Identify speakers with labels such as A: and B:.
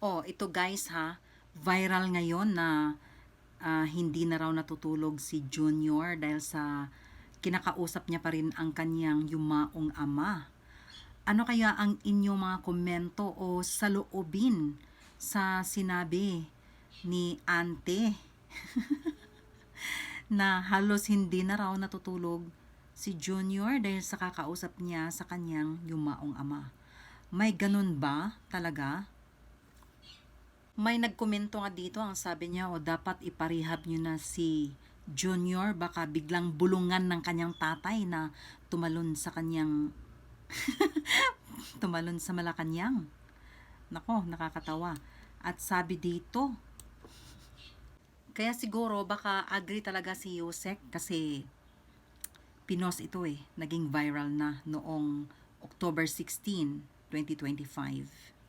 A: Oh, ito guys ha, viral ngayon na ah, hindi na raw natutulog si Junior dahil sa kinakausap niya pa rin ang kanyang yumaong ama. Ano kaya ang inyong mga komento o saloobin sa sinabi ni Ante na halos hindi na raw natutulog si Junior dahil sa kakausap niya sa kanyang yumaong ama. May ganun ba talaga? May nagkomento nga dito, ang sabi niya, o dapat iparehab niyo na si Junior, baka biglang bulungan ng kanyang tatay na tumalon sa kanyang, tumalon sa Malacanang. Nako, nakakatawa. At sabi dito, kaya siguro baka agree talaga si Yusek kasi pinos ito eh, naging viral na noong October 16, 2025.